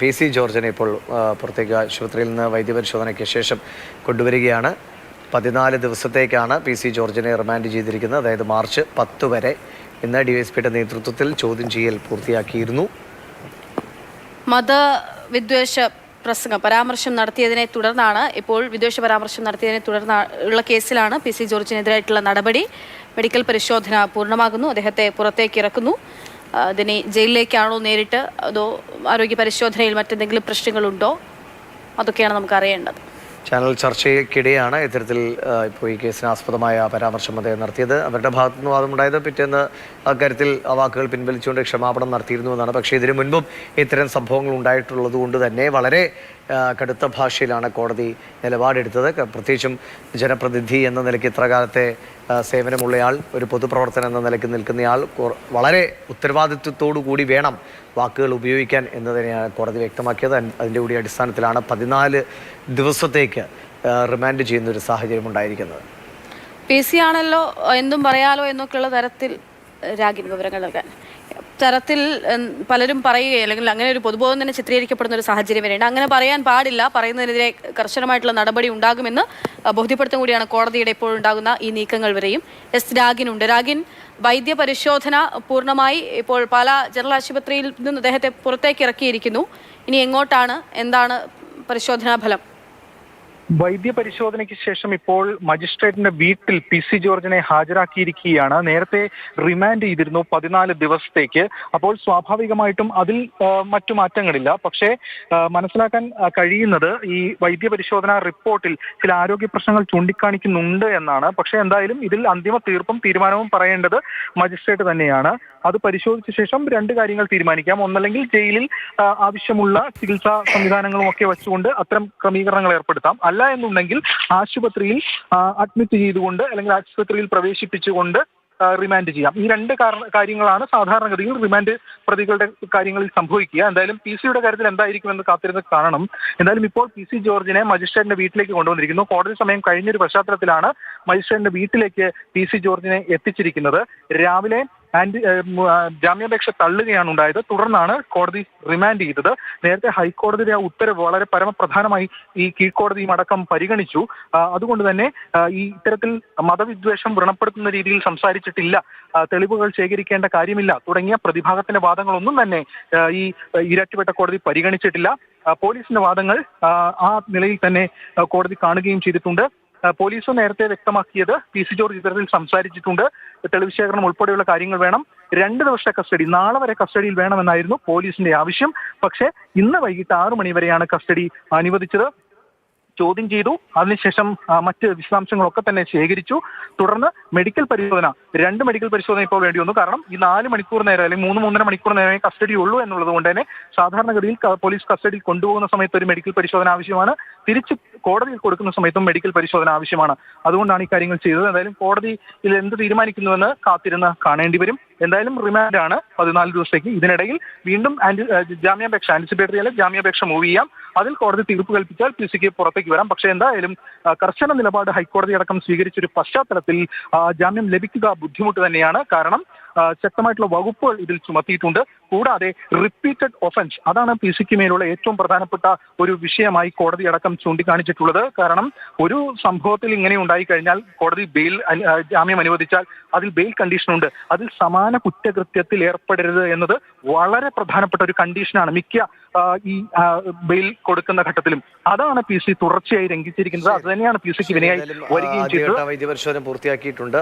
P C ജോർജിനെ ഇപ്പോൾ പുറത്തേക്ക് ആശുപത്രിയിൽ നിന്ന് വൈദ്യപരിശോധനയ്ക്ക് ശേഷം കൊണ്ടുവരികയാണ്. പതിനാല് ദിവസത്തേക്കാണ് പി സി ജോർജിനെ റിമാൻഡ് ചെയ്തിരിക്കുന്നത്. അതായത് മാർച്ച് പത്ത് വരെ ഇന്ന് ഡി എസ് പിയുടെ നേതൃത്വത്തിൽ ചോദ്യം ചെയ്യൽ പൂർത്തിയാക്കിയിരുന്നു. മതവിദ്വേഷ പ്രസംഗം പരാമർശം നടത്തിയതിനെ തുടർന്നാണ് ഇപ്പോൾ വിദ്വേഷ പരാമർശം നടത്തിയതിനെ തുടർന്ന് ഉള്ള കേസിലാണ് പി സി ജോർജിനെതിരായിട്ടുള്ള നടപടി. മെഡിക്കൽ പരിശോധന പൂർണമാകുന്നു. അദ്ദേഹത്തെ പുറത്തേക്ക് ഇറക്കുന്നു. അതിനെ ജയിലിലേക്കാണോ നേരിട്ട് അതോ ആരോഗ്യ പരിശോധനയിൽ മറ്റെന്തെങ്കിലും പ്രശ്നങ്ങളുണ്ടോ? അതൊക്കെയാണ് നമുക്ക് അറിയേണ്ടത്. ചാനൽ ചർച്ചയ്ക്കിടെയാണ് ഇത്തരത്തിൽ ഇപ്പോൾ ഈ കേസിന് ആസ്പദമായ പരാമർശം അദ്ദേഹം നടത്തിയത്. അവരുടെ ഭാഗത്തുനിന്ന് വാദമുണ്ടായത് പിറ്റേന്ന് അക്കാര്യത്തിൽ വാക്കുകൾ പിൻവലിച്ചുകൊണ്ട് ക്ഷമാപണം നടത്തിയിരുന്നു എന്നാണ്. പക്ഷേ ഇതിനു മുൻപും ഇത്തരം സംഭവങ്ങൾ ഉണ്ടായിട്ടുള്ളത് കൊണ്ട് തന്നെ വളരെ കടുത്ത ഭാഷയിലാണ് കോടതി നിലപാടെടുത്തത്. പ്രത്യേകിച്ചും ജനപ്രതിനിധി എന്ന നിലയ്ക്ക് ഇത്രകാലത്തെ സേവനമുള്ളയാൾ ഒരു പൊതുപ്രവർത്തനം എന്ന നിലയ്ക്ക് നിൽക്കുന്നയാൾ വളരെ ഉത്തരവാദിത്വത്തോടു കൂടി വേണം വാക്കുകൾ ഉപയോഗിക്കാൻ എന്ന് തന്നെയാണ് കോടതി വ്യക്തമാക്കിയത്. അതിന്റെ കൂടി അടിസ്ഥാനത്തിലാണ് പതിനാല് ദിവസത്തേക്ക് റിമാൻഡ് ചെയ്യുന്ന ഒരു സാഹചര്യം ഉണ്ടായിരിക്കുന്നത് പി സി ആണല്ലോ എന്തും പറയാലോ എന്നൊക്കെയുള്ള തരത്തിൽ രാഗിന് വിവരങ്ങൾ നൽകാൻ. തരത്തിൽ പലരും പറയുകയും അല്ലെങ്കിൽ അങ്ങനെ ഒരു പൊതുബോധം തന്നെ ചിത്രീകരിക്കപ്പെടുന്ന ഒരു സാഹചര്യം വരെയുണ്ട്. അങ്ങനെ പറയാൻ പാടില്ല. പറയുന്നതിനെതിരെ കർശനമായിട്ടുള്ള നടപടി ഉണ്ടാകുമെന്ന് ബോധ്യപ്പെടുത്തും കൂടിയാണ് കോടതിയുടെ ഇപ്പോൾ ഉണ്ടാകുന്ന ഈ നീക്കങ്ങൾ വരെയും. എസ്. രാഗിനുണ്ട് രാഗിൻ വൈദ്യ പരിശോധന പൂർണമായി ഇപ്പോൾ പാല ജനറൽ ആശുപത്രിയിൽ നിന്ന് അദ്ദേഹത്തെ പുറത്തേക്ക് ഇറക്കിയിരിക്കുന്നു. ഇനി എങ്ങോട്ടാണ്? എന്താണ് പരിശോധനാ ഫലം? വൈദ്യ പരിശോധനയ്ക്ക് ശേഷം ഇപ്പോൾ മജിസ്ട്രേറ്റിന്റെ വീട്ടിൽ പി സി ജോർജിനെ ഹാജരാക്കിയിരിക്കുകയാണ്. നേരത്തെ റിമാൻഡ് ചെയ്തിരുന്നു പതിനാല് ദിവസത്തേക്ക്. അപ്പോൾ സ്വാഭാവികമായിട്ടും അതിൽ മറ്റു മാറ്റങ്ങളില്ല. പക്ഷേ മനസ്സിലാക്കാൻ കഴിയുന്നത് ഈ വൈദ്യ പരിശോധന റിപ്പോർട്ടിൽ ചില ആരോഗ്യ പ്രശ്നങ്ങൾ ചൂണ്ടിക്കാണിക്കുന്നുണ്ട് എന്നാണ്. പക്ഷേ എന്തായാലും ഇതിൽ അന്തിമ തീർപ്പും തീരുമാനവും പറയേണ്ടത് മജിസ്ട്രേറ്റ് തന്നെയാണ്. അത് പരിശോധിച്ച ശേഷം രണ്ട് കാര്യങ്ങൾ തീരുമാനിക്കാം. ഒന്നല്ലെങ്കിൽ ജയിലിൽ ആവശ്യമുള്ള ചികിത്സാ സംവിധാനങ്ങളും ഒക്കെ വെച്ചുകൊണ്ട് അത്തരം ക്രമീകരണങ്ങൾ ഏർപ്പെടുത്താം. അല്ല എന്നുണ്ടെങ്കിൽ ആശുപത്രിയിൽ അഡ്മിറ്റ് ചെയ്തുകൊണ്ട് അല്ലെങ്കിൽ ആശുപത്രിയിൽ പ്രവേശിപ്പിച്ചുകൊണ്ട് റിമാൻഡ് ചെയ്യാം. ഈ രണ്ട് കാര്യങ്ങളാണ് സാധാരണഗതിയിൽ റിമാൻഡ് പ്രതികളുടെ കാര്യങ്ങളിൽ സംഭവിക്കുക. എന്തായാലും പി സിയുടെ കാര്യത്തിൽ എന്തായിരിക്കും എന്ന് കാത്തിരുന്ന് കാണണം. എന്തായാലും ഇപ്പോൾ പി സി ജോർജിനെ മജിസ്ട്രേറ്റിന്റെ വീട്ടിലേക്ക് കൊണ്ടുവന്നിരിക്കുന്നു. കോടതി സമയം കഴിഞ്ഞൊരു പശ്ചാത്തലത്തിലാണ് മജിസ്ട്രേറ്റിന്റെ വീട്ടിലേക്ക് പി സി ജോർജിനെ എത്തിച്ചിരിക്കുന്നത്. രാവിലെ ആന്റി ജാമ്യാപേക്ഷ തള്ളുകയാണ് ഉണ്ടായത്. തുടർന്നാണ് കോടതി റിമാൻഡ് ചെയ്തത്. നേരത്തെ ഹൈക്കോടതിയുടെ ആ ഉത്തരവ് വളരെ പരമപ്രധാനമായി ഈ കീഴ്ക്കോടതിയും അടക്കം പരിഗണിച്ചു. അതുകൊണ്ട് തന്നെ ഈ ഇത്തരത്തിൽ മതവിദ്വേഷം വ്രണപ്പെടുത്തുന്ന രീതിയിൽ സംസാരിച്ചിട്ടില്ല. തെളിവുകൾ ശേഖരിക്കേണ്ട കാര്യമില്ല. തുടങ്ങിയ പ്രതിഭാഗത്തിന്റെ വാദങ്ങളൊന്നും തന്നെ ഈ ഇരട്ടിപ്പെട്ട കോടതി പരിഗണിച്ചിട്ടില്ല. പോലീസിന്റെ വാദങ്ങൾ ആ, നിലയിൽ തന്നെ കോടതി കാണുകയും ചെയ്തിട്ടുണ്ട്. പോലീസ് നേരത്തെ വ്യക്തമാക്കിയത് പി സി ജോർജ് ഇത്തരത്തിൽ സംസാരിച്ചിട്ടുണ്ട്. തെളിവ് ശേഖരണം ഉൾപ്പെടെയുള്ള കാര്യങ്ങൾ വേണം. രണ്ട് ദിവസത്തെ കസ്റ്റഡി നാളെ വരെ കസ്റ്റഡിയിൽ വേണമെന്നായിരുന്നു പോലീസിന്റെ ആവശ്യം. പക്ഷേ ഇന്ന് വൈകിട്ട് ആറു മണിവരെയാണ് കസ്റ്റഡി അനുവദിച്ചത്. ചോദ്യം ചെയ്തു. അതിനുശേഷം മറ്റ് വിശദാംശങ്ങളൊക്കെ തന്നെ ശേഖരിച്ചു. തുടർന്ന് മെഡിക്കൽ പരിശോധന രണ്ട് മെഡിക്കൽ പരിശോധന ഇപ്പോൾ വേണ്ടി വന്നു. കാരണം ഈ നാല് മണിക്കൂർ നേരം അല്ലെങ്കിൽ മൂന്ന് മൂന്നര മണിക്കൂർ നേരമേ കസ്റ്റഡി ഉള്ളൂ എന്നുള്ളത് കൊണ്ട് തന്നെ സാധാരണഗതിയിൽ പോലീസ് കസ്റ്റഡിയിൽ കൊണ്ടുപോകുന്ന സമയത്ത് ഒരു മെഡിക്കൽ പരിശോധന ആവശ്യമാണ്. തിരിച്ച് കോടതിയിൽ കൊടുക്കുന്ന സമയത്തും മെഡിക്കൽ പരിശോധന ആവശ്യമാണ്. അതുകൊണ്ടാണ് ഈ കാര്യങ്ങൾ ചെയ്തത്. എന്തായാലും കോടതി ഇതിൽ എന്ത് തീരുമാനിക്കുന്നുവെന്ന് കാത്തിരുന്ന് കാണേണ്ടി വരും. എന്തായാലും റിമാൻഡാണ് പതിനാല് ദിവസത്തേക്ക്. ഇതിനിടയിൽ വീണ്ടും ആന്റി ജാമ്യാപേക്ഷ ആന്റിസിപ്പേറ്ററി അല്ലെങ്കിൽ ജാമ്യാപേക്ഷ മൂവ് ചെയ്യാം. അതിൽ കോടതി തീർപ്പ് കൽപ്പിച്ചാൽ പി സിക്ക് പുറത്തേക്ക് വരാം. പക്ഷേ എന്തായാലും കർശന നിലപാട് ഹൈക്കോടതി അടക്കം സ്വീകരിച്ചൊരു പശ്ചാത്തലത്തിൽ ജാമ്യം ലഭിക്കുക ബുദ്ധിമുട്ട് തന്നെയാണ്. കാരണം ശക്തമായിട്ടുള്ള വകുപ്പുകൾ ഇതിൽ ചുമത്തിയിട്ടുണ്ട്. കൂടാതെ റിപ്പീറ്റഡ് ഒഫൻസ് അതാണ് പി സിക്ക് മേലുള്ള ഏറ്റവും പ്രധാനപ്പെട്ട ഒരു വിഷയമായി കോടതി അടക്കം ചൂണ്ടിക്കാണിച്ചിട്ടുള്ളത്. കാരണം ഒരു സംഭവത്തിൽ ഇങ്ങനെ ഉണ്ടായി കഴിഞ്ഞാൽ കോടതി ബെയിൽ ജാമ്യം അനുവദിച്ചാൽ അതിൽ ബെയിൽ കണ്ടീഷൻ ഉണ്ട്. അതിൽ സമാന കുറ്റകൃത്യത്തിൽ ഏർപ്പെടരുത് എന്നത് വളരെ പ്രധാനപ്പെട്ട ഒരു കണ്ടീഷനാണ് മിക്ക ഈ ബെയിൽ കൊടുക്കുന്ന ഘട്ടത്തിലും. അതാണ് പി സി തുടർച്ചയായി ലംഘിച്ചിരിക്കുന്നത് അത് തന്നെയാണ് പി സിക്ക് വിനയായി വരികയും ചെയ്തത്. പൂർത്തിയാക്കിയിട്ടുണ്ട്.